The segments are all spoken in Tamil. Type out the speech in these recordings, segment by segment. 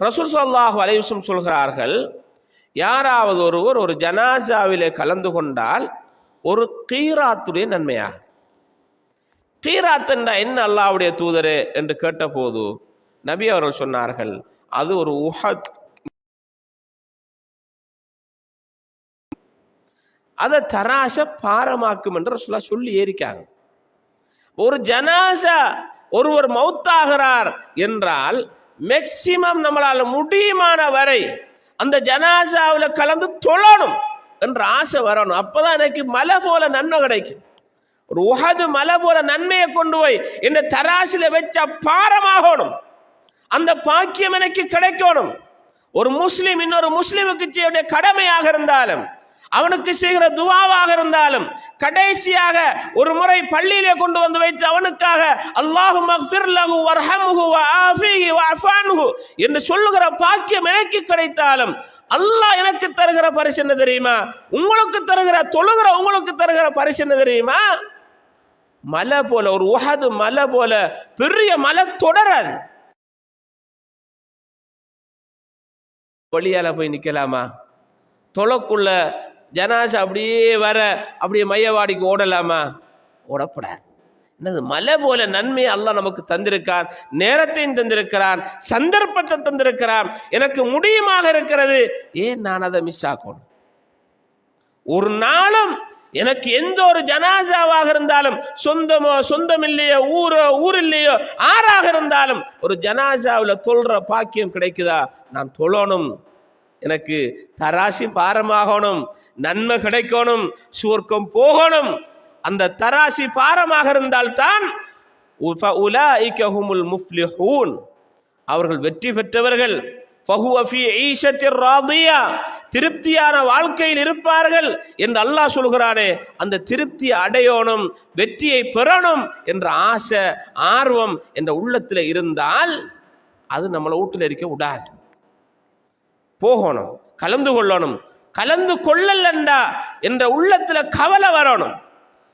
ரசூல் சல்லாஹ் அலைஹி சொல்கிறார்கள் யாராவது ஒருவர் ஒரு ஜனாசாவிலே கலந்து கொண்டால் ஒரு கீராத்துடைய நன்மையாக கீராத்தண்டா என்ன அல்லாவுடைய தூதரே என்று கேட்டபோது நபி அவர்கள் சொன்னார்கள் அது ஒரு உஹத். அதை தராச பாரமாக்கும் என்று ரசூலா சொல்லி ஏறிக்காங்க. ஒரு ஜனாசா ஒருவர் மௌத்தாகிறார் என்றால் மேக்சிமம் நம்மளால் முடியுமான வரை அந்த ஜனாசாவில் கலந்து தொழணும் என்ற ஆசை வரணும். அப்போதான் எனக்கு மலை போல நன்மை கிடைக்கும். ஒரு உகது மலை போல நன்மையை கொண்டு போய் என்னை தராசில வச்ச பாரமாகணும். அந்த பாக்கியம் எனக்கு கிடைக்கணும். ஒரு முஸ்லீம் இன்னொரு முஸ்லீமுக்கு செய்ய கடமையாக இருந்தாலும் அவனுக்கு செய்கிற துவாவாக இருந்தாலும் கடைசியாக ஒரு முறை பள்ளியிலே கொண்டு வந்து வைத்து அவனுக்காக அல்லாஹு மக்ஃபிர் லஹு வர்ஹம்ஹு வஆஃபிஹி வஅஃபான்ஹு என்று சொல்லுகிற பாக்கியம் எனக்கு கிடைத்தாலும் அல்லாஹ் எனக்கு தருகிற பரிசு என்ன தெரியுமா? உங்களுக்கு தருகிற தொழுகிற உங்களுக்கு தருகிற பரிசு என்ன தெரியுமா? மலை போல ஒரு உகது மலை போல பெரிய மலை தொடராது. வழியால போய் நிக்கலாமா? தொலைக்குள்ள ஜனாசா அப்படியே வர அப்படியே மையவாடிக்கு ஓடலாமா? ஓடப்படாது என்னது மலை போல நன்மை அல்லாஹ் நமக்கு தந்திருக்கான் நேரத்தையும் தந்திருக்கிறான் சந்தர்ப்பத்தை தந்திருக்கிறான் எனக்கு முடியுமாக இருக்கிறது. ஏன் நான் அதை மிஸ் ஆக்கணும் ஒரு நாளும் எனக்கு எந்த ஒரு ஜனாசாவாக இருந்தாலும் சொந்தமோ சொந்தம் இல்லையோ ஊரோ ஊர் இல்லையோ ஆறாக இருந்தாலும் ஒரு ஜனாசாவில் தொல்ற பாக்கியம் கிடைக்குதா? நான் தொழணும். எனக்கு தராசி பாரமாகணும். நன்மை கிடைக்கணும் சுவர்க்கம் போகணும். அந்த தராசி பாரமாக இருந்தால்தான் உலாஇக முஃப்லிஹூன். அவர்கள் வெற்றி பெற்றவர்கள். திருப்தியான வாழ்க்கையில் இருப்பார்கள் என்று அல்லாஹ் சொல்கிறானே. அந்த திருப்தியை அடையணும் வெற்றியை பெறணும் என்ற ஆசை ஆர்வம் என்ற உள்ளத்தில் இருந்தால் அது நம்மளை வீட்டில் இருக்க விடாது. போகணும் கலந்து கொள்ளணும். கலந்து கொள்ளலண்டா என்ற உள்ளத்துல கவலை வரணும்.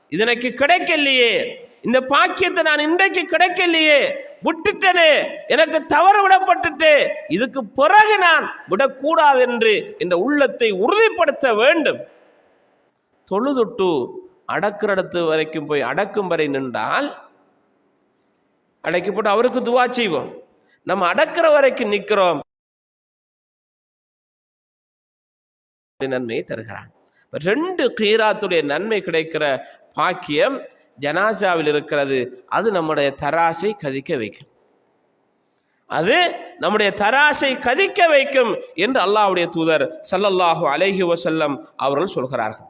இது எனக்கு கிடைக்கலையே. இந்த பாக்கியத்தை நான் இன்றைக்கு கிடைக்கலையே. விட்டுட்டனே. எனக்கு தவறு விடப்பட்டுட்டு. இதுக்கு பிறகு நான் விடக்கூடாது என்று இந்த உள்ளத்தை உறுதிப்படுத்த வேண்டும். தொழுதுட்டு அடக்குற இடத்து வரைக்கும் போய் அடக்கும் வரை நின்றால் அடைக்கப்பட்டு அவருக்கு துவா செய்வோம். நம்ம அடக்கிற வரைக்கும் நிற்கிறோம் நன்மையை தருகிறான் ரெண்டு கீராத்துடைய நன்மை கிடைக்கிற பாக்கியம் ஜனாசாவில் இருக்கிறது. அது நம்முடைய தராசை கதிக்க வைக்கும். அது நம்முடைய தராசை கதிக்க வைக்கும் என்று அல்லாஹுடைய தூதர் சல்லல்லாஹு அலைஹி வசல்லம் அவர்கள் சொல்கிறார்கள்.